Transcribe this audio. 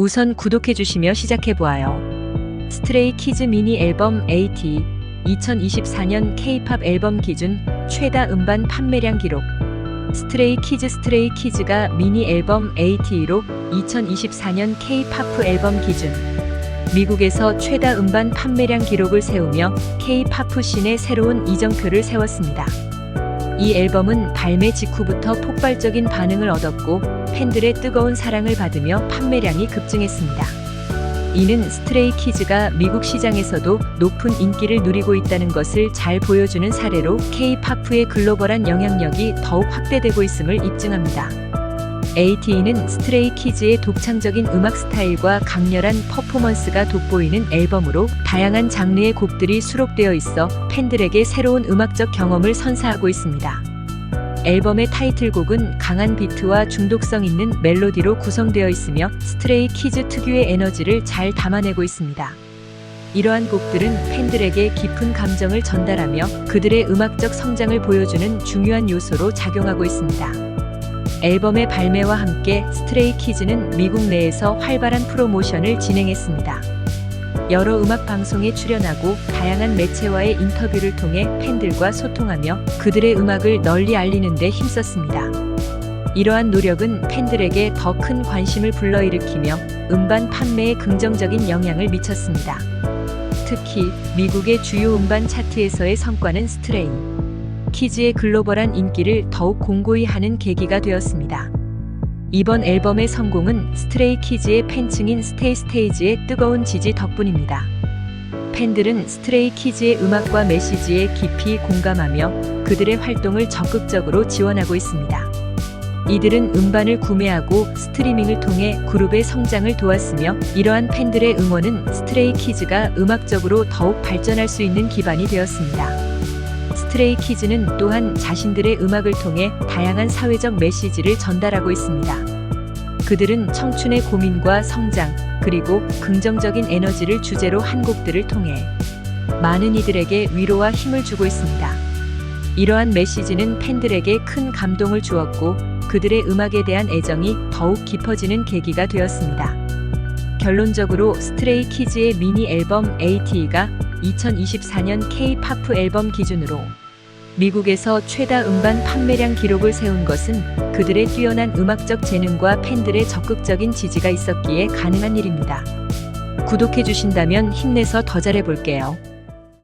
우선 구독해주시며 시작해보아요. 스트레이 키즈 미니 앨범 AT 2024년 K-팝 앨범 기준 최다 음반 판매량 기록 스트레이 키즈 스트레이 키즈가 미니 앨범 AT로 2024년 K-팝 앨범 기준 미국에서 최다 음반 판매량 기록을 세우며 K-팝 씬의 새로운 이정표를 세웠습니다. 이 앨범은 발매 직후부터 폭발적인 반응을 얻었고 팬들의 뜨거운 사랑을 받으며 판매량이 급증했습니다. 이는 스트레이 키즈가 미국 시장에서도 높은 인기를 누리고 있다는 것을 잘 보여주는 사례로 K-팝의 글로벌한 영향력이 더욱 확대되고 있음을 입증합니다. ATE는 스트레이 키즈의 독창적인 음악 스타일과 강렬한 퍼포먼스가 돋보이는 앨범으로 다양한 장르의 곡들이 수록되어 있어 팬들에게 새로운 음악적 경험을 선사하고 있습니다. 앨범의 타이틀곡은 강한 비트와 중독성 있는 멜로디로 구성되어 있으며 스트레이 키즈 특유의 에너지를 잘 담아내고 있습니다. 이러한 곡들은 팬들에게 깊은 감정을 전달하며 그들의 음악적 성장을 보여주는 중요한 요소로 작용하고 있습니다. 앨범의 발매와 함께 스트레이 키즈는 미국 내에서 활발한 프로모션을 진행했습니다. 여러 음악 방송에 출연하고 다양한 매체와의 인터뷰를 통해 팬들과 소통하며 그들의 음악을 널리 알리는 데 힘썼습니다. 이러한 노력은 팬들에게 더 큰 관심을 불러일으키며 음반 판매에 긍정적인 영향을 미쳤습니다. 특히 미국의 주요 음반 차트에서의 성과는 스트레이 키즈의 글로벌한 인기를 더욱 공고히 하는 계기가 되었습니다. 이번 앨범의 성공은 스트레이 키즈의 팬층인 스테이 스테이지의 뜨거운 지지 덕분입니다. 팬들은 스트레이 키즈의 음악과 메시지에 깊이 공감하며 그들의 활동을 적극적으로 지원하고 있습니다. 이들은 음반을 구매하고 스트리밍을 통해 그룹의 성장을 도왔으며 이러한 팬들의 응원은 스트레이 키즈가 음악적으로 더욱 발전할 수 있는 기반이 되었습니다. 스트레이 키즈는 또한 자신들의 음악을 통해 다양한 사회적 메시지를 전달하고 있습니다. 그들은 청춘의 고민과 성장, 그리고 긍정적인 에너지를 주제로 한 곡들을 통해 많은 이들에게 위로와 힘을 주고 있습니다. 이러한 메시지는 팬들에게 큰 감동을 주었고 그들의 음악에 대한 애정이 더욱 깊어지는 계기가 되었습니다. 결론적으로 스트레이 키즈의 미니 앨범 AT가 2024년 K-팝 앨범 기준으로 미국에서 최다 음반 판매량 기록을 세운 것은 그들의 뛰어난 음악적 재능과 팬들의 적극적인 지지가 있었기에 가능한 일입니다. 구독해 주신다면 힘내서 더 잘해볼게요.